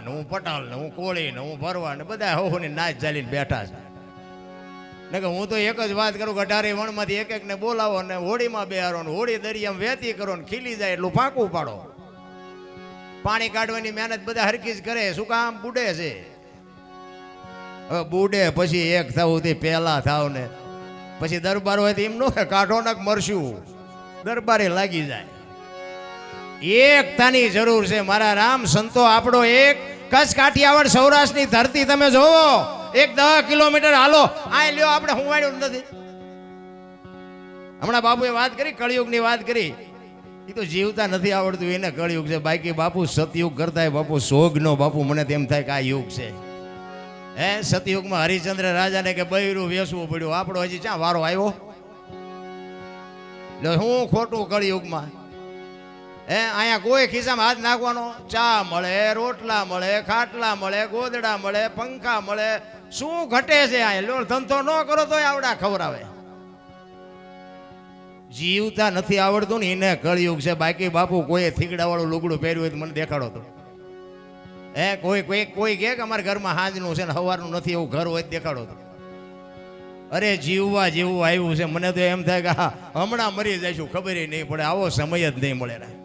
ને હું પટાલ ને હું કોળી ને હું ભરવા ને બધા હોહો ની નાચ ચાલીને બેઠા છે. ને કે હું તો એક જ વાત કરું કે અઢારે વણમાંથી એક એક ને બોલાવો ને હોળીમાં બેહારો ને હોળી દરિયામાં વહેતી કરો ને ખીલી જાય એટલું ફાંકું પાડો. પાણી કાઢવાની મહેનત બધા હરકી જ કરે, શું કામ બુડે છે? હવે બુડે પછી એક થવું તે પહેલા થાવ ને પછી દરબાર હોય તો એમ નો કાઢો ને મરશું. દરબારે લાગી જાય. એકતાની જરૂર છે. મારા રામ સંતો, આપણો એક કચ્છ કાઠિયાવાડ સૌરાષ્ટ્રની ધરતી તમે જોવો. એક દસ કિલોમીટર હાલો. આ લ્યો, આપણે હુંવાડ્યું નથી. હમણાં બાપુએ વાત કરી, કળિયુગની વાત કરી. એ તો જીવતા નથી આવડતું, એને કળિયુગ છે. બાકી બાપુ સતયુગ કરતા બાપુ સોગનો, બાપુ મને તેમ થાય કે આ યુગ છે. હે, સતયુગમાં હરિચંદ્ર રાજાને કે બૈરું વેસવું પડ્યું. આપણો હજી ક્યાં વારો આવ્યો? એટલે હું ખોટું કળિયુગમાં હે, અહીંયા કોઈ ખિસ્સામાં હાથ નાખવાનો? ચા મળે, રોટલા મળે, ખાટલા મળે, ગોદડા મળે, પંખા મળે. શું ઘટે છે અહીંયા? ધંધો ન કરો તોય આવડા ખવડાવે. જીવતા નથી આવડતું ને, એને કળિયુગ છે. બાકી બાપુ કોઈ થીગડાવાળું લુગડું પહેર્યું હોય તો મને દેખાડો તો. હે, કોઈ કોઈ કોઈ કે અમારા ઘરમાં હાંજનું છે ને સવારનું નથી એવું ઘર હોય તો દેખાડો તો. અરે, જીવવા જેવું આવ્યું છે. મને તો એમ થાય કે હા, હમણાં મરી જઈશું. ખબર નહીં પડે. આવો સમય જ નહીં મળે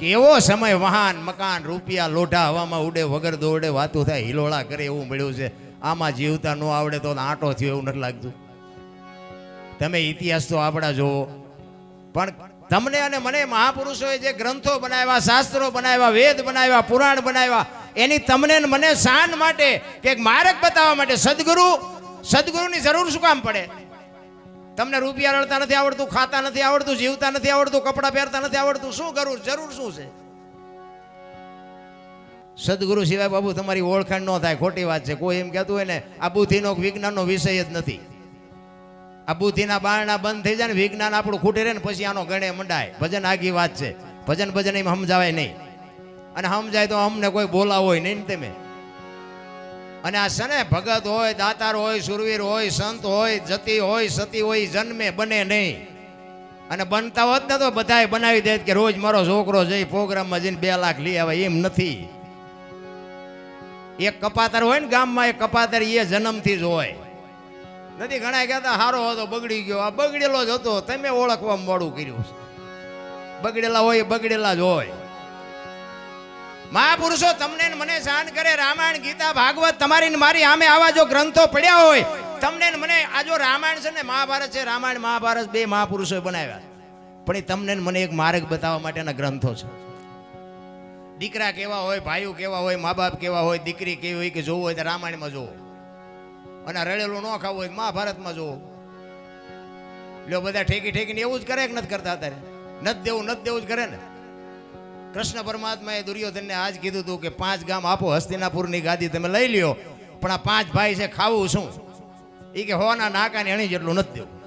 કેવો સમય વાહન મકાન રૂપિયા લોઢા હવામાં ઉડે, વગર દોડે, વાતું થાય, હિલોળા કરે એવું મળ્યું છે. આમાં જીવતા ન આવડે તો આંટો થયો એવું નથી લાગતું. તમે ઇતિહાસ તો આપણા જોવો પણ તમને અને મને મહાપુરુષોએ જે ગ્રંથો બનાવ્યા, શાસ્ત્રો બનાવ્યા, વેદ બનાવ્યા, પુરાણ બનાવ્યા, એની તમને મને શાન માટે કે માર્ગ બતાવવા માટે સદગુરુ, સદગુરુની જરૂર શું કામ પડે? તમને રૂપિયા રડતા નથી આવડતું, ખાતા નથી આવડતું, જીવતા નથી આવડતું, કપડાં પહેરતા નથી આવડતું, શું કરવું જરૂર શું છે? સદગુરુ સિવાય બાબુ, તમારી ઓળખાણ ન થાય, ખોટી વાત છે. કોઈ એમ કહેતું હોય ને, આ બુદ્ધિનો વિજ્ઞાનનો વિષય જ નથી. આ બુદ્ધિના બારણા બંધ થઈ જાય ને, વિજ્ઞાન આપણું ખૂટી રહે ને, પછી આનો ગણે મંડાય. ભજન આગી વાત છે. ભજન ભજન એમ સમજાવાય નહીં. અને સમજાય તો અમને કોઈ બોલાવો નહીં ને તમે. અને આ છે ભગત હોય, દાતાર હોય, સુરવીર હોય, સંત હોય, જતી હોય, સતી હોય જન્મે, બને નહીં. અને બનતા હોત ને તો બધાએ બનાવી દે કે રોજ મારો છોકરો જઈ પ્રોગ્રામમાં જઈને બે લાખ લઈ આવે, એમ નથી. એક કપાતર હોય ને ગામમાં, એક કપાતર એ જન્મથી જ હોય. નથી ઘણા કહેતા સારો હતો, બગડી ગયો. આ બગડેલો જ હતો. તમે ઓળખવા મોડું કર્યું બગડેલા હોય એ બગડેલા જ હોય. મહાપુરુષો, તમને મને સહન કરે રામાયણ, ગીતા, ભાગવત, તમારી મારી આમે આવા જો ગ્રંથો પડ્યા હોય, તમને મને આ જો રામાયણ છે ને, મહાભારત છે, રામાયણ, મહાભારત બે મહાપુરુષોએ બનાવ્યા. પણ એ તમને મને એક માર્ગ બતાવવા માટેના ગ્રંથો છે. દીકરા કેવા હોય, ભાઈઓ કેવા હોય મા બાપ કેવા હોય, દીકરી કેવી હોય કે જોવું હોય તો રામાયણમાં જોવો. અને રડેલું ન ખાવું હોય મહાભારતમાં જોવો. લ્યો, બધા ઠેકી ઠેકીને એવું જ કરે કે નથી કરતા અત્યારે? નથી દેવું નથી દેવું જ કરે ને? કૃષ્ણ પરમાત્માએ દુર્યોધનને આજ કીધું હતું કે પાંચ ગામ આપો, હસ્તિનાપુરની ગાદી તમે લઈ લ્યો, પણ આ પાંચ ભાઈ છે, ખાવું શું? એ કે હોના નાકાની અણી જેટલું નથી દેવું.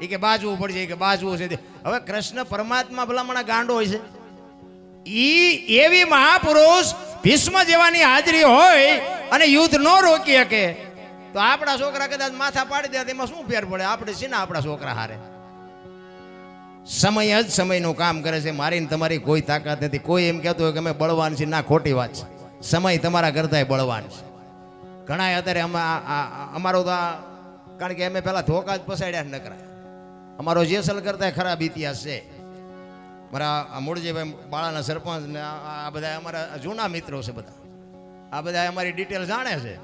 એ કે બાજવું પડશે કે બાજવું છે. હવે કૃષ્ણ પરમાત્મા ભલામણા ગાંડો હોય છે. ઈ એવી મહાપુરુષ ભીષ્મ જેવાની હાજરી હોય અને યુદ્ધ ન રોકી શકે. તો આપણા છોકરા કદાચ માથા પાડી દે તેમાં શું ફેર પડે? આપણે છે ને આપણા છોકરા હારે? સમય જ સમયનું કામ કરે છે. મારીને તમારી કોઈ તાકાત નથી. કોઈ એમ કહેતું હોય કે અમે બળવાન છે ના, ખોટી વાત છે. સમય તમારા કરતાંય બળવાન છે. ઘણા અત્યારે અમારો તો કારણ કે અમે પહેલાં ધોકા જ પસાડ્યા નકરા. અમારો જેસલ કરતાંય ખરાબ ઇતિહાસ છે. મારા મૂળજીભાઈ બાળાના સરપંચ ને આ બધા અમારા જૂના મિત્રો છે બધા. આ બધા અમારી ડિટેલ જાણે છે.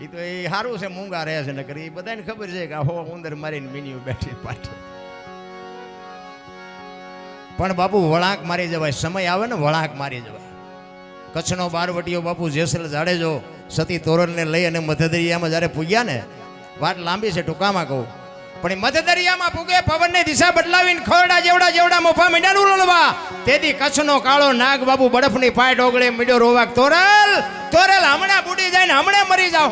એ તો એ સારું છે, મૂંગા રહે છે નકર. એ બધાને ખબર છે કે હો ઉંદર મારીને મિનિયું બેઠી પાછી પણ બાપુ, વળાંક મારી જવાય. સમય આવે ને વળાંક મારી જવાય. કચ્છનો બારવટીઓ બાપુ, જેસલ જાડેજો, સતી તોરણને લઈ અને મધદરિયામાં જ્યારે પૂગ્યા ને, વાત લાંબી છે, ટૂંકામાં કહું. પણ મધદરિયામાં પૂગે, પવનની દિશા બદલાવીને ખોરડા જેવડા જેવડા મોફા મીંડાનું રોલવા તેથી કચ્છનો કાળો નાગ બાબુ બરફની પાય ઢોગળે મીડો રોવાક, તોરલ તોરલ, હમણાં બુડી જાય ને હમણાં મરી જાઓ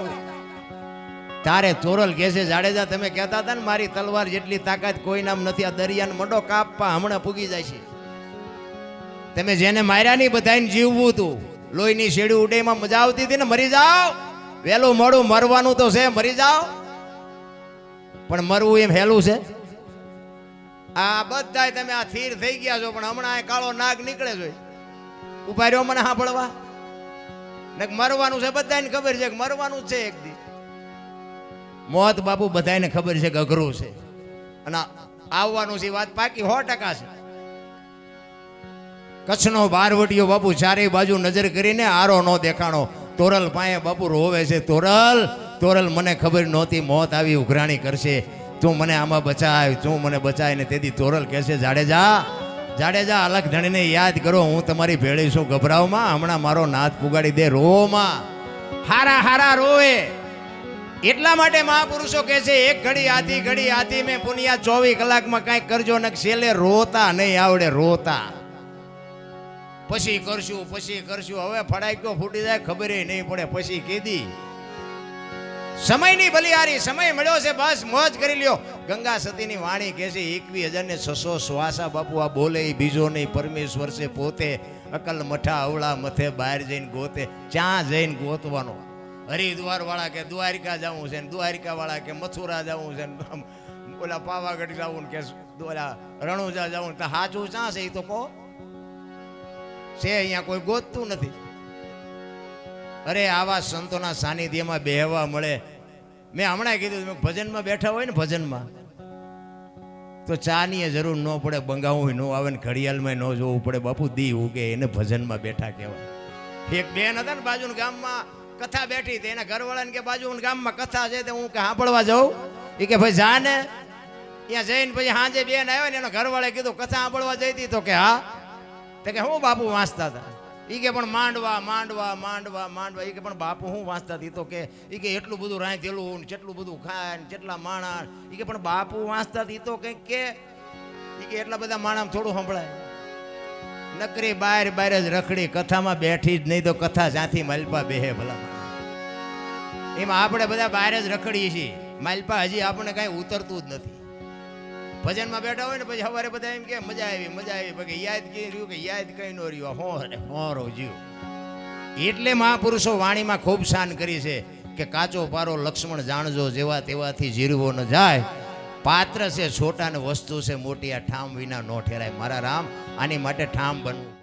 તારે ચોરલ કેસે જાડેજા, તમે કહેતા હતા ને, મારી તલવાર જેટલી તાકાત કોઈ નામ નથી. આ દરિયાને મંડો કાપવા હમણાં પૂગી જાય છે. તમે જેને માર્યા નહીં બધાને જીવવું હતું. લોહીની શેડી ઉડે એમાં મજા આવતી હતી ને, મરી જાઓ. વહેલું મોડું મરવાનું તો છે, મરી જાઓ. પણ મરવું એમ હેલું છે? આ બધા તમે આ થીર થઈ ગયા છો, પણ હમણાં કાળો નાગ નીકળે છે. ઊભા રહ્યો મને સાંભળવા? ને મરવાનું છે બધાને ખબર છે કે મરવાનું છે એક દી. મોત બાપુ બધાને ખબર છે કે અઘરું છે. અને આવવાનું છે વાત પાકી સો ટકા છે. કચ્છનો બારવટીયો બાપુ ચારેય બાજુ નજર કરીને આરો નો દેખાણો. તોરલ પાયે બાપુ રોવે છે, તોરલ તોરલ, મને ખબર નહોતી મોત આવી, ઉઘરાણી કરશે. તું મને આમાં બચાય, તું મને બચાય. ને તેથી તોરલ કહેશે જાડેજા જાડેજા અલગ ધણીને યાદ કરો, હું તમારી ભેળી છું, ગભરાવમાં, હમણાં મારો નાથ પુગાડી દે, રોમાં. હારા હારા રોવે. એટલા માટે મહાપુરુષો કહે છે, એક ઘડી આધી ઘડી આધી મેં પુનિયા ચોવીસ કલાકમાં કાંઈક કરજો ને છેલ્લે રોતા નહીં, આવડે રોતા. પછી કરશું પછી કરશું, હવે ફડાક્યો ફૂટી જાય, ખબર નહીં પડે, પછી કીધી. સમયની બલિહારી, સમય મળ્યો છે, બસ મોજ કરી લ્યો. ગંગા સતીની વાણી કહે છે એકવી હજાર ને છસો શ્વાસા બાપુ, આ બોલે બીજો નહીં, પરમેશ્વર છે પોતે, અકલ મઠા અવળા મથે બહાર જઈને ગોતે ચા જઈને ગોતવાનો. હરિદ્વાર વાળા કે દ્વારિકા જવું છે ને દ્વારિકા વાળા કે મથુરા જવું છે ને ઓલા પાવાગઢ જવું કે ઓલા રણુજા જવું તો સાચું ચા છે એ તો કહો? છે અહીંયા કોઈ, ગોતતું નથી. અરે, આવા સંતોના સાનિધ્યમાં બેહવા મળે. મેં હમણાં કીધું ભજનમાં બેઠા હોય ને, ભજનમાં. તો ચાની જરૂર ન પડે બંગાવું ન આવે ને ઘડિયાળમાં ન જોવું પડે, બાપુ દી ઉગે, એને ભજનમાં બેઠા કહેવાય. એક બેન હતા ને બાજુના ગામમાં કથા બેઠી હતી. એના ઘરવાળાને કે, બાજુ ગામમાં કથા છે તો હું કે સાંભળવા જાઉં. એ કે, ભાઈ, જા ને. ત્યાં જઈને પછી સાંજે બેન આવ્યો ને, એનો ઘરવાળે કીધું, કથા સાંભળવા જઈ હતી તો કે, હા. તો કે, હું બાપુ વાંચતા હતા. એ કે, પણ માંડવા માંડવા માંડવા માંડવા. એ કે, પણ બાપુ હું વાંચતા હતી? તો કે એ કે, એટલું બધું રાંધેલું ને કેટલું બધું ખાય ને કેટલા માણા એ કે, પણ બાપુ વાંચતા હતી? તો કંઈક કે એ કે, એટલા બધા માણા થોડું સંભળાય. નકરી બાર બાર જ રખડી કથામાં બેઠી જ નહીં તો કથા જ્યાંથી માલપા બેહે ભલા એમાં આપણે બધા બહાર જ રખડીએ છીએ. માલપા હજી આપણને કાંઈ ઉતરતું જ નથી. ભજનમાં બેઠા હોય ને પછી સવારે બધા એમ કે, મજા આવી મજા આવી. પછી યાદ કઈ રહ્યું કે યાદ કઈ ન રહ્યું. હો રે, હો રો જીવ. એટલે મહાપુરુષો વાણીમાં ખૂબ શાન કરી છે કે કાચો પારો લક્ષ્મણ જાણજો, જેવા તેવાથી જીરવો ન જાય. પાત્ર છે છોટા ને વસ્તુ છે, મોટી આ ઠામ વિના નો ઠેરાય. મારા રામ, આની માટે ઠામ બનવું.